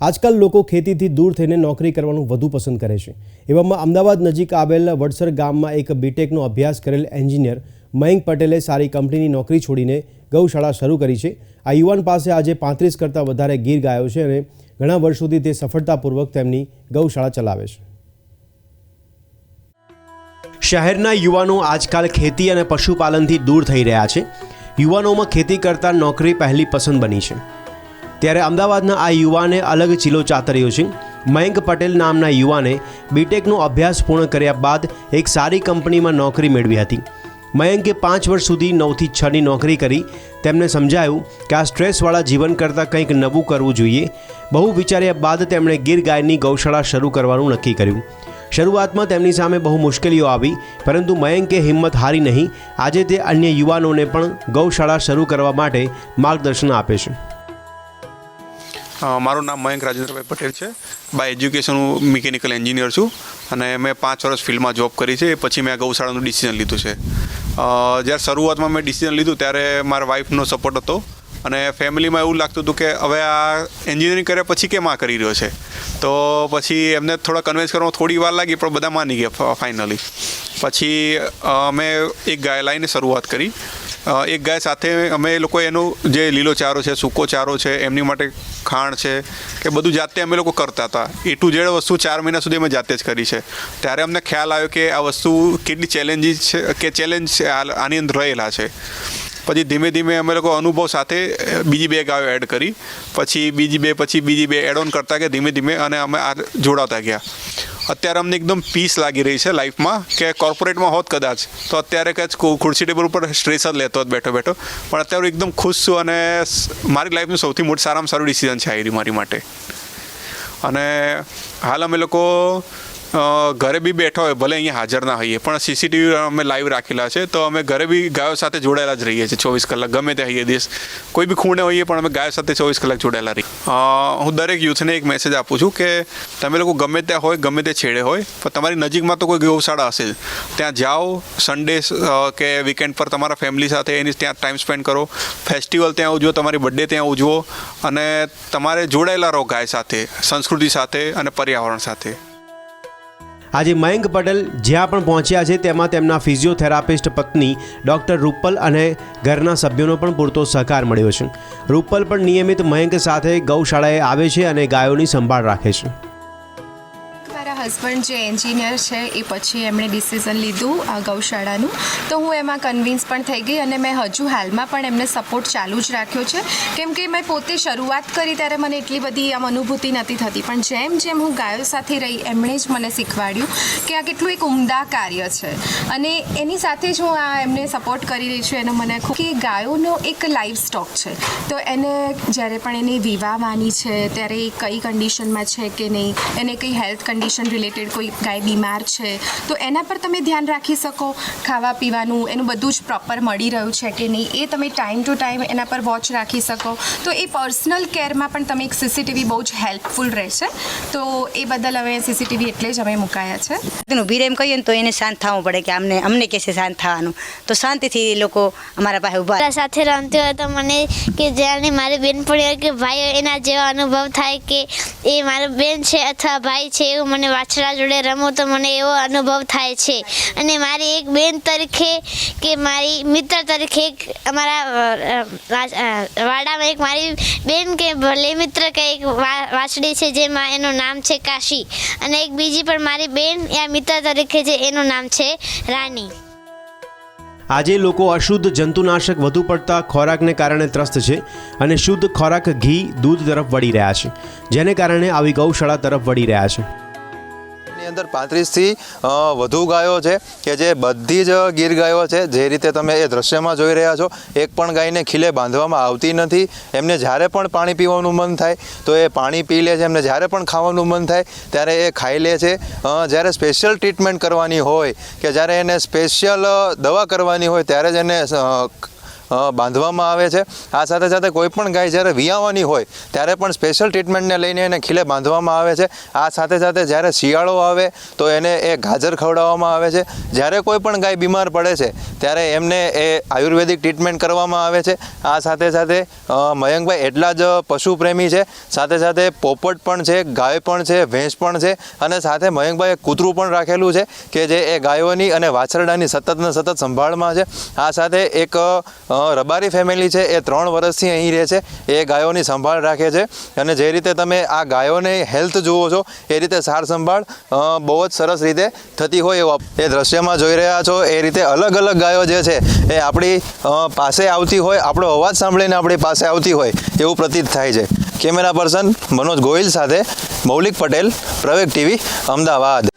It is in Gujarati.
આજકાલ લોકો ખેતીથી દૂર થઈને નોકરી કરવાનું વધુ પસંદ કરે છે. એવામાં અમદાવાદ નજીક આવેલ વડસર ગામમાં એક બીટેકનો અભ્યાસ કરેલ એન્જિનિયર મયંક પટેલે સારી કંપનીની નોકરી છોડીને ગૌશાળા શરૂ કરી છે. આ યુવાન પાસે આજે પાંત્રીસ કરતાં વધારે ગીર ગાયો છે અને ઘણા વર્ષોથી તે સફળતાપૂર્વક તેમની ગૌશાળા ચલાવે છે. શહેરના યુવાનો આજકાલ ખેતી અને પશુપાલનથી દૂર થઈ રહ્યા છે. યુવાનોમાં ખેતી કરતાં નોકરી પહેલી પસંદ બની છે. ત્યારે અમદાવાદના આ યુવાને અલગ ચીલો ચાતર્યો છે. મયંક પટેલ નામના યુવાને બીટેકનો અભ્યાસ પૂર્ણ કર્યા બાદ એક સારી કંપનીમાં નોકરી મેળવી હતી. મયંકે પાંચ વર્ષ સુધી નવથી છની નોકરી કરી. તેમને સમજાયું કે આ સ્ટ્રેસવાળા જીવન કરતાં કંઈક નવું કરવું જોઈએ. બહુ વિચાર્યા બાદ તેમણે ગીર ગાયની ગૌશાળા શરૂ કરવાનું નક્કી કર્યું. શરૂઆતમાં તેમની સામે બહુ મુશ્કેલીઓ આવી, પરંતુ મયંકે હિંમત હારી નહીં. આજે તે અન્ય યુવાનોને પણ ગૌશાળા શરૂ કરવા માટે માર્ગદર્શન આપે છે. મારું નામ મયંક રાજેન્દ્રભાઈ પટેલ છે. બાય એજ્યુકેશન હું મિકેનિકલ એન્જિનિયર છું અને મેં પાંચ વર્ષ ફિલ્ડમાં જોબ કરી છે. પછી મેં આ ગૌશાળાનું ડિસિઝન લીધું છે. જ્યારે શરૂઆતમાં મેં ડિસિઝન લીધું ત્યારે મારા વાઈફનો સપોર્ટ હતો અને ફેમિલીમાં એવું લાગતું હતું કે હવે આ એન્જિનિયરિંગ કર્યા પછી કેમ આ કરી રહ્યો છે? તો પછી એમને થોડા કન્વિન્સ કરવામાં થોડી વાર લાગી, પણ બધા માની ગયા ફાઇનલી પછી મેં એક ગાયલાઈને શરૂઆત કરી. એક ગાય સાથે અમે એ લોકો એનું જે લીલો ચારો છે, સૂકો ચારો છે, એમની માટે ખાણ છે કે બધું જાતે અમે લોકો કરતા હતા. એ ટુ જેડ વસ્તુ ચાર મહિના સુધી અમે જાતે જ કરી છે. ત્યારે અમને ખ્યાલ આવ્યો કે આ વસ્તુ કેટલી ચેલેન્જીસ છે, કે ચેલેન્જ આની અંદર રહેલા છે. પછી ધીમે ધીમે અમે લોકો અનુભવ સાથે બીજી બે ગાયો એડ કરી. પછી બીજી બે, પછી બીજી બે એડ ઓન કરતા કે ધીમે ધીમે અને અમે આ જોડાતા ગયા. અત્યારે અમને એકદમ પીસ લાગી રહી છે લાઈફમાં કે કોર્પોરેટમાં હોત કદાચ. તો અત્યારે કદાચ ખુરશી ટેબલ ઉપર સ્ટ્રેસ જ લેતો હોત બેઠો બેઠો. પણ અત્યારે એકદમ ખુશ છું અને મારી લાઈફનું સૌથી મોટું સારામાં સારું ડિસિઝન છે આઈડી મારી માટે. અને હાલ અમે લોકો ઘરે બી બેઠા હોય, ભલે અહીંયા હાજર ના હોઈએ, પણ સીસીટીવી અમે લાઈવ રાખેલા છે, તો અમે ઘરે બી ગાયો સાથે જોડાયેલા જ રહીએ છીએ, ચોવીસ કલાક, ગમે તે હોઈએ દેશ કોઈ બી ખૂણે હોઈએ, પણ અમે ગાયો સાથે ચોવીસ કલાક જોડાયેલા રહીએ. હું દરેક યુથને એક મેસેજ આપું છું કે તમે લોકો ગમે ત્યાં હોય, ગમે તે છેડે હોય, પણ તમારી નજીકમાં તો કોઈ ગૌશાળા હશે. ત્યાં જાઓ સન્ડે કે વીકેન્ડ પર તમારા ફેમિલી સાથે એની ત્યાં ટાઈમ સ્પેન્ડ કરો. ફેસ્ટિવલ ત્યાં ઉજવો, તમારી બર્થડે ત્યાં ઉજવો, અને તમારે જોડાયેલા રહો ગાય સાથે, સંસ્કૃતિ સાથે અને પર્યાવરણ સાથે. આજે મયંક પટેલ જ્યાં પણ પહોંચ્યા છે, તેમાં તેમના ફિઝિયોથેરાપિસ્ટ પત્ની ડૉક્ટર રૂપલ અને ઘરના સભ્યોનો પણ પૂરતો સહકાર મળ્યો છે. રૂપલ પણ નિયમિત મયંક સાથે ગૌશાળાએ આવે છે અને ગાયોની સંભાળ રાખે છે. હસબન્ડ જે એન્જિનિયર છે, એ પછી એમણે ડિસિઝન લીધું ગૌશાળાનું. તો હું એમાં કન્વિન્સ પણ થઈ ગઈ અને મેં હજુ હાલમાં પણ એમને સપોર્ટ ચાલુ જ રાખ્યો છે. કેમ કે મેં પોતે શરૂઆત કરી ત્યારે મને એટલી બધી આમ અનુભૂતિ નથી થતી. પણ જેમ જેમ હું ગાયો સાથે રહી, એમણે જ મને શીખવાડ્યું કે આ કેટલું એક ઉમદા કાર્ય છે. અને એની સાથે જ હું આ એમને સપોર્ટ કરી રહી છું. એનો મને ખૂબ કે ગાયોનો એક લાઈવ સ્ટોક છે. તો એને જ્યારે પણ એની વિવાહવાની છે, ત્યારે એ કઈ કન્ડિશનમાં છે કે નહીં, એને કઈ હેલ્થ કન્ડિશન રિલેટેડ કોઈ ગાય બીમાર છે તો એના પર તમે ધ્યાન રાખી શકો. ખાવા પીવાનું એનું બધું જ પ્રોપર મળી રહ્યું છે કે નહીં એ તમે ટાઈમ ટુ ટાઈમ એના પર વોચ રાખી શકો. તો એ પર્સનલ કેરમાં પણ તમે એક સીસીટીવી બહુ જ હેલ્પફુલ રહેશે. તો એ બદલ અમે સીસીટીવી એટલે જ અમે મુકાયા છે. ઊભી એમ કહીએ ને તો એને શાંત થવું પડે કે અમને અમને કહેશે શાંત થવાનું. તો શાંતિથી એ લોકો અમારા પાસે ઊભા સાથે રમતી હોય તો મને કે જ્યારે મારી બેનપણી હોય કે ભાઈ એના જેવો અનુભવ થાય કે એ મારો બેન છે અથવા ભાઈ છે એવું મને વાછડા જોડે રમું તો મને એવો અનુભવ થાય છે. અને મારી એક બેન તરીકે કે મારી મિત્ર તરીકે એક અમારા વાડામાં એક મારી બેન કે ભલે મિત્ર કે એક વાછડી છે જેમાં એનું નામ છે કાશી. અને એક બીજી પણ મારી બેન યા મિત્ર તરીકે છે એનું નામ છે રાની. આજે લોકો અશુદ્ધ જંતુનાશક વધુ પડતા ખોરાકને કારણે ત્રસ્ત છે અને શુદ્ધ ખોરાક ઘી દૂધ તરફ વળી રહ્યા છે, જેને કારણે આવી ગૌશાળા તરફ વળી રહ્યા છે. ની અંદર પાંત્રીસથી વધુ ગાયો છે કે જે બધી જ ગીર ગાયો છે, જે રીતે તમે એ દ્રશ્યમાં જોઈ રહ્યા છો, એક પણ ગાયને ખીલે બાંધવામાં આવતી નથી. એમને જ્યારે પણ પાણી પીવાનું મન થાય, તો એ પાણી પી લે છે. એમને જ્યારે પણ ખાવાનું મન થાય, ત્યારે એ ખાઈ લે છે. જ્યારે સ્પેશિયલ ટ્રીટમેન્ટ કરવાની હોય કે જ્યારે એને સ્પેશિયલ દવા કરવાની હોય, ત્યારે જ એને બાંધવામાં આવે છે. આ સાથે સાથે કોઈ પણ ગાય જ્યારે વિયાવાની હોય, ત્યારે પણ સ્પેશિયલ ટ્રીટમેન્ટને લઈને એને ખીલે બાંધવામાં આવે છે. આ સાથે સાથે જ્યારે શિયાળો આવે, તો એને એ ગાજર ખવડાવવામાં આવે છે. જ્યારે કોઈ પણ ગાય બીમાર પડે છે, ત્યારે એમને એ આયુર્વેદિક ટ્રીટમેન્ટ કરવામાં આવે છે. આ સાથે સાથે મયંકભાઈ એટલા જ પશુ પ્રેમી છે. સાથે સાથે પોપટ પણ છે, ગાય પણ છે, ભેંસ પણ છે અને સાથે મયંકભાઈ કૂતરું પણ રાખેલું છે કે જે એ ગાયોની અને વાછરડાની સતત ને સતત સંભાળમાં છે. આ સાથે એક રબારી ફેમિલી છે, એ ત્રણ વર્ષથી અહીં રહે છે, એ ગાયોની સંભાળ રાખે છે અને જે રીતે તમે આ ગાયોને હેલ્થ જુઓ છો, એ રીતે સાર સંભાળ બહુ જ સરસ રીતે થતી હોય એવો એ દ્રશ્યમાં જોઈ રહ્યા છો, એ રીતે અલગ અલગ ગાયો જે છે, એ આપણી પાસે આવતી હોય, આપણો અવાજ સાંભળીને આપણી પાસે આવતી હોય એવું પ્રતીત થાય છે. કેમેરા પર્સન મનોજ ગોહિલ સાથે મૌલિક પટેલ પ્રવેક ટીવી, અમદાવાદ.